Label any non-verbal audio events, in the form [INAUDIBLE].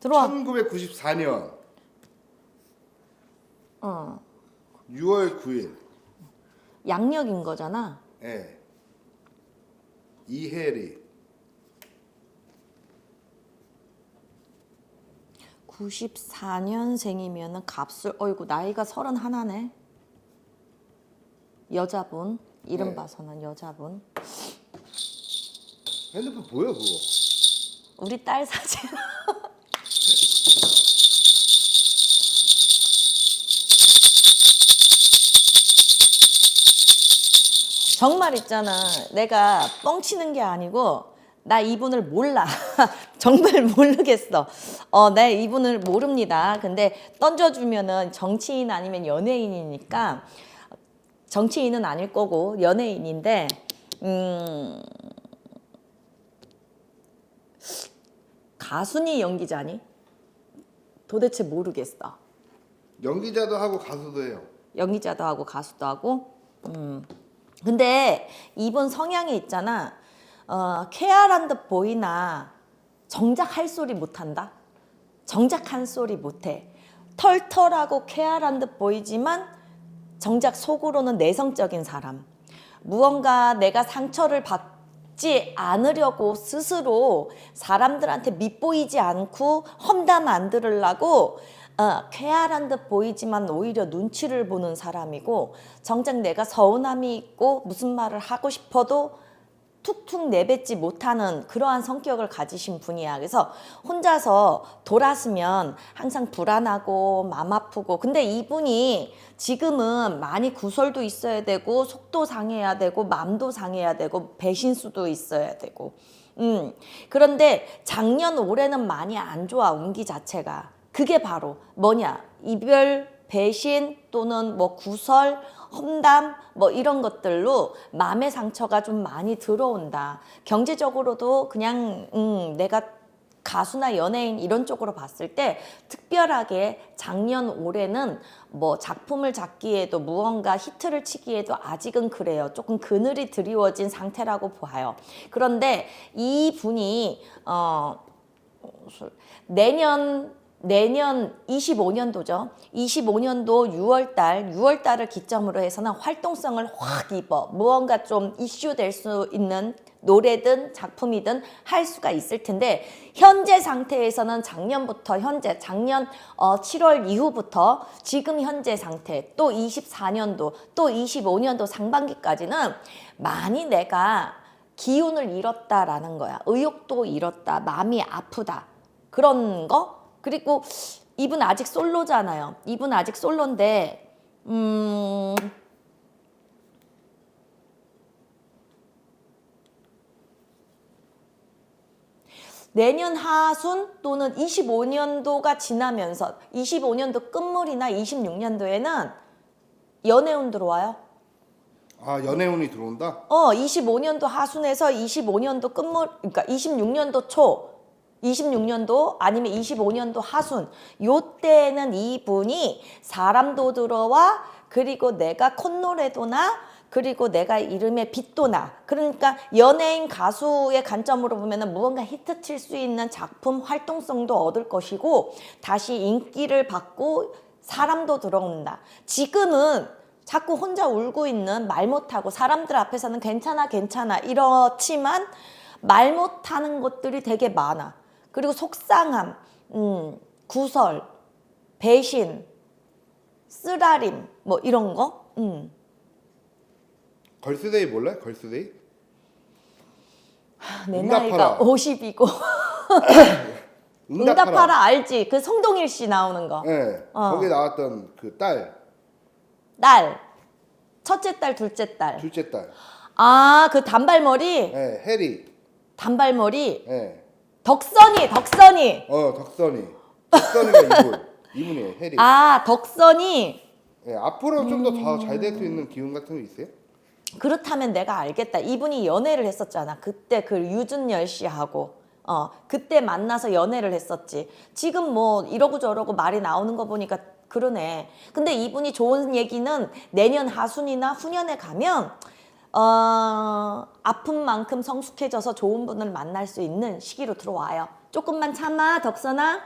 들어와. 1994년 어. 6월 9일. 양력인 거잖아. 예. 이혜리. 94년생이면은 값을 어이구 나이가 31네. 여자분 이름 네. 봐서는 여자분. 핸드폰 보여 그거? 우리 딸 사진. [LAUGHS] 정말 있잖아. 내가 뻥치는 게 아니고 나 이분을 몰라. [LAUGHS] 정말 모르겠어. 어, 내 이분을 모릅니다. 근데 던져주면은 정치인 아니면 연예인이니까 정치인은 아닐 거고 연예인인데 음. 가수니 연기자니? 도대체 모르겠어. 연기자도 하고 가수도 해요. 연기자도 하고 가수도 하고. 음. 근데 이분 성향이 있잖아. 어, 쾌활한 듯 보이나 정작 할 소리 못한다. 정작 한 소리 못해. 털털하고 쾌활한 듯 보이지만 정작 속으로는 내성적인 사람. 무언가 내가 상처를 받지 않으려고 스스로 사람들한테 밉보이지 않고 험담 안 들으려고 어, 쾌활한 듯 보이지만 오히려 눈치를 보는 사람이고 정작 내가 서운함이 있고 무슨 말을 하고 싶어도 툭툭 내뱉지 못하는 그러한 성격을 가지신 분이야. 그래서 혼자서 돌았으면 항상 불안하고 마음 아프고. 근데 이분이 지금은 많이 구설도 있어야 되고 속도 상해야 되고 마음도 상해야 되고 배신수도 있어야 되고. 음. 그런데 작년 올해는 많이 안 좋아 운기 자체가. 그게 바로 뭐냐? 이별 배신 또는 뭐 구설, 험담 뭐 이런 것들로 마음의 상처가 좀 많이 들어온다. 경제적으로도 그냥 음, 내가 가수나 연예인 이런 쪽으로 봤을 때 특별하게 작년 올해는 뭐 작품을 잡기에도 무언가 히트를 치기에도 아직은 그래요. 조금 그늘이 드리워진 상태라고 봐요. 그런데 이 분이 어 내년 내년 25년도죠. 25년도 6월달, 6월달을 기점으로 해서는 활동성을 확 입어 무언가 좀 이슈 될 수 있는 노래든 작품이든 할 수가 있을 텐데 현재 상태에서는 작년부터 현재 작년 어 7월 이후부터 지금 현재 상태 또 24년도 또 25년도 상반기까지는 많이 내가 기운을 잃었다라는 거야. 의욕도 잃었다. 마음이 아프다. 그런 거 그리고 이분 아직 솔로잖아요. 이분 아직 솔로인데 음 내년 하순 또는 25년도가 지나면서 25년도 끝물이나 26년도에는 연애운 들어와요. 아 연애운이 들어온다? 어, 25년도 하순에서 25년도 끝물, 그러니까 26년도 초, 26년도 아니면 25년도 하순, 요때는 이분이 사람도 들어와, 그리고 내가 콧노래도나, 그리고 내가 이름에 빛도 나. 그러니까 연예인 가수의 관점으로 보면은 무언가 히트 칠 수 있는 작품 활동성도 얻을 것이고, 다시 인기를 받고 사람도 들어온다. 지금은 자꾸 혼자 울고 있는 말 못하고 사람들 앞에서는 괜찮아 괜찮아 이렇지만 말 못하는 것들이 되게 많아. 그리고 속상함, 음, 구설, 배신, 쓰라림 뭐 이런 거. 음. 걸스데이 몰래? 걸스데이? 내 응답하라. 나이가 50이고 [COUGHS] 응답하라 알지? 그 성동일 씨 나오는 거. 네. 어. 거기 나왔던 그 딸, 딸, 첫째 딸, 둘째 딸. 둘째 딸. 아, 그 단발머리, 네, 해리. 단발머리, 네. 덕선이, 덕선이. 어 덕선이. 덕선이가 이분. [LAUGHS] 이분이에요. 해리. 아, 덕선이 네, 앞으로 좀더더잘 음. 될수 있는 기운 같은 거 있어요? 그렇다면 내가 알겠다. 이분이 연애를 했었잖아. 그때 그 유준열 씨하고. 어, 그때 만나서 연애를 했었지. 지금 뭐 이러고 저러고 말이 나오는 거 보니까 그러네. 근데 이분이 좋은 얘기는 내년 하순이나 후년에 가면 어, 아픈 만큼 성숙해져서 좋은 분을 만날 수 있는 시기로 들어와요. 조금만 참아, 덕선아.